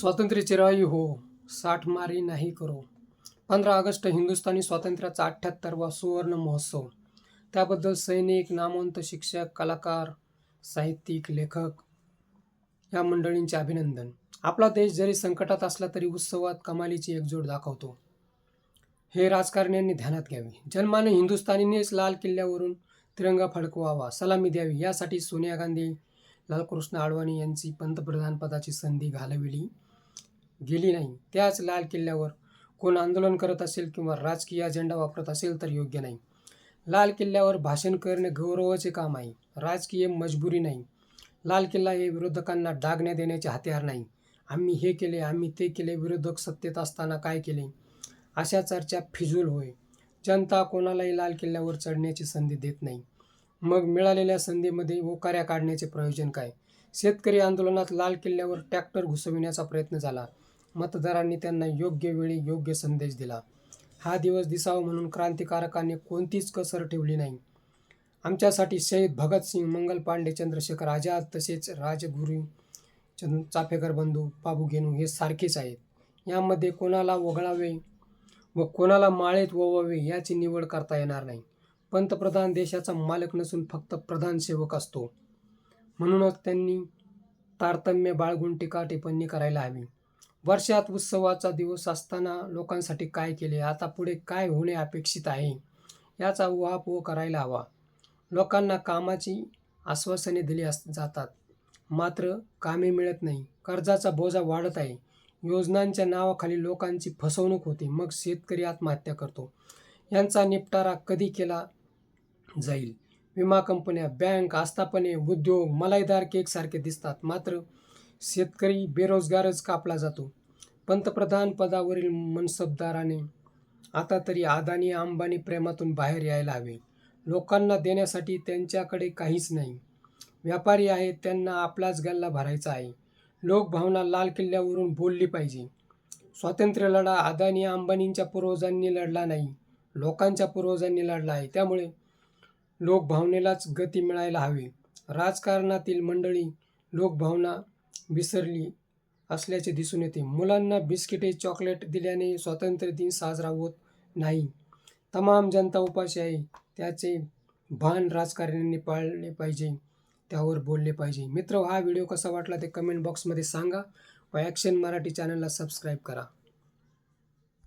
स्वातंत्र्य चिराई हो साठ मारी नाही करो. पंधरा ऑगस्ट हिंदुस्थानी स्वातंत्र्याचा अठ्ठ्याहत्तरवा सुवर्ण महोत्सव. त्याबद्दल सैनिक नामवंत शिक्षक कलाकार साहित्यिक लेखक या मंडळींचे अभिनंदन. आपला देश जरी संकटात असला तरी उत्सवात कमालीची एकजूट दाखवतो. हे राजकारण्यांनी ध्यानात घ्यावे. जन्माने हिंदुस्थानीनेच लाल किल्ल्यावरून तिरंगा फडकवावा सलामी द्यावी यासाठी सोनिया गांधी लालकृष्ण आडवाणी यांची पंतप्रधानपदाची संधी घालविली. गेली नाही. त्याच लाल किल्ल्यावर कोण आंदोलन करत असेल किंवा राजकीय अजेंडा वापरत असेल तर योग्य नाही. लाल किल्ल्यावर भाषण करणे गौरवाचे काम आहे. राजकीय मजबुरी नाही. लाल किल्ला हे विरोधकांना डागण्या देण्याचे हत्यार नाही. आम्ही हे केले आम्ही ते केले विरोधक सत्तेत असताना काय केले? अशा चर्चा फिजूल होय. जनता कोणालाही लाल किल्ल्यावर चढण्याची संधी देत नाही. मग मिळालेल्या संधीमध्ये ओकाऱ्या काढण्याचे प्रयोजन काय? शेतकरी आंदोलनात लाल किल्ल्यावर ट्रॅक्टर घुसविण्याचा प्रयत्न झाला. मतदारांनी त्यांना योग्य वेळी योग्य संदेश दिला. हा दिवस दिसावा म्हणून क्रांतिकारकांनी कोणतीच कसर ठेवली नाही. आमच्यासाठी शहीद भगतसिंग मंगल पांडे चंद्रशेखर आझाद तसेच राजगुरू चंद चाफेकर बंधू बाबू गेनू हे सारखेच आहेत. यामध्ये कोणाला वगळावे व कोणाला माळेत ववावे याची निवड करता येणार नाही. पंतप्रधान देशाचा मालक नसून फक्त प्रधान सेवक असतो. म्हणूनच त्यांनी तारतम्य बाळगून टीका टिप्पणी करायला हवी. वर्षात उत्सवाचा दिवस असताना लोकांसाठी काय केले? आता पुढे काय होणे अपेक्षित आहे? याचा उहापोह करायला हवा. लोकांना कामाची आश्वासने दिली अस जातात. मात्र कामे मिळत नाही. कर्जाचा बोजा वाढत आहे. योजनांच्या नावाखाली लोकांची फसवणूक होते. मग शेतकरी आत्महत्या करतो. यांचा निपटारा कधी केला जाईल? विमा कंपन्या बँक आस्थापने उद्योग मलाईदार केकसारखे दिसतात. मात्र शेतकरी बेरोजगारच कापला जातो. पंतप्रधान पदावरील मनसबदाराने आता तरी अदानी अंबानी प्रेमातून बाहेर यायला हवे. लोकांना देण्यासाठी त्यांच्याकडे काहीच नाही. व्यापारी आहेत त्यांना आपलाच गल्ला भरायचा आहे. लोकभावना लाल किल्ल्यावरून बोलली पाहिजे. स्वातंत्र्य लढा अदानी अंबानींच्या पूर्वजांनी लढला नाही लोकांच्या पूर्वजांनी लढला आहे. त्यामुळे लोकभावनेलाच गती मिळायला हवी. राजकारणातील मंडळी लोकभावना विसरली असल्याचे दिसून येते. मुलांना बिस्किटे चॉकलेट दिल्याने स्वातंत्र्य दिन साजरा होत नाही. तमाम जनता उपाशी आहे. त्याचे भान राजकारण्यांनी पाळले पाहिजे. त्यावर बोलले पाहिजे. मित्र हा व्हिडिओ कसा वाटला ते कमेंट बॉक्समध्ये सांगा. व ॲक्शन मराठी चॅनलला सबस्क्राईब करा.